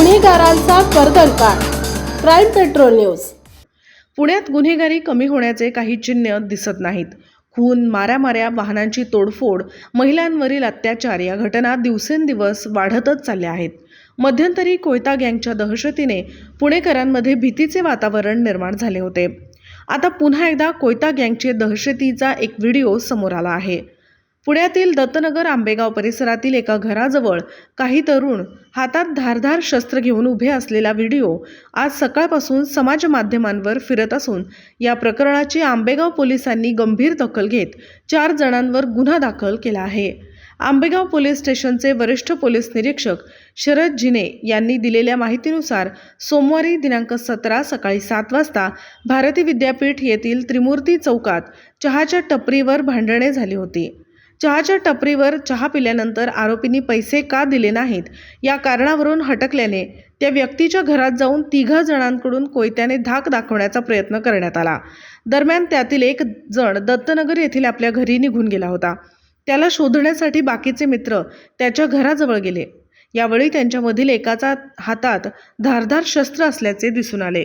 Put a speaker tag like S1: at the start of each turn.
S1: गुन्हेगारांचा कर्दनकाळ crime patrol news.
S2: पुण्यात गुन्हेगारी कमी होण्याचे काही चिन्ह दिसत नाहीत. खून माऱ्यामाऱ्या वाहनांची तोडफोड महिलांवरील अत्याचार या घटना दिवसेंदिवस वाढतच चालल्या आहेत. मध्यंतरी कोयता गँगच्या दहशतीने पुणेकरांमध्ये भीतीचे वातावरण निर्माण झाले होते. आता पुन्हा एकदा कोयता गँगचे दहशतीचा एक व्हिडिओ समोर आला आहे. पुण्यातील दत्तनगर आंबेगाव परिसरातील एका घराजवळ काही तरुण हातात धारधार शस्त्र घेऊन उभे असलेला व्हिडिओ आज सकाळपासून समाज माध्यमांवर फिरत असून या प्रकरणाची आंबेगाव पोलिसांनी गंभीर दखल घेत चार जणांवर गुन्हा दाखल केला आहे. आंबेगाव पोलीस स्टेशनचे वरिष्ठ पोलीस निरीक्षक शरद जिने यांनी दिलेल्या माहितीनुसार सोमवारी दिनांक सतरा सकाळी सात वाजता भारती विद्यापीठ येथील त्रिमूर्ती चौकात चहाच्या टपरीवर भांडणे झाली होती. चहाच्या टपरीवर चहा पिल्यानंतर आरोपींनी पैसे का दिले नाहीत? या कारणावरून हटकल्याने त्या व्यक्तीच्या घरात जाऊन तिघा जणांकडून कोयत्याने धाक दाखवण्याचा प्रयत्न करण्यात आला. दरम्यान त्यातील एक जण दत्तनगर येथील आपल्या घरी निघून गेला होता. त्याला शोधण्यासाठी बाकीचे मित्र त्याच्या घराजवळ गेले. यावेळी त्यांच्यामधील एकाचा हातात धारधार शस्त्र असल्याचे दिसून आले.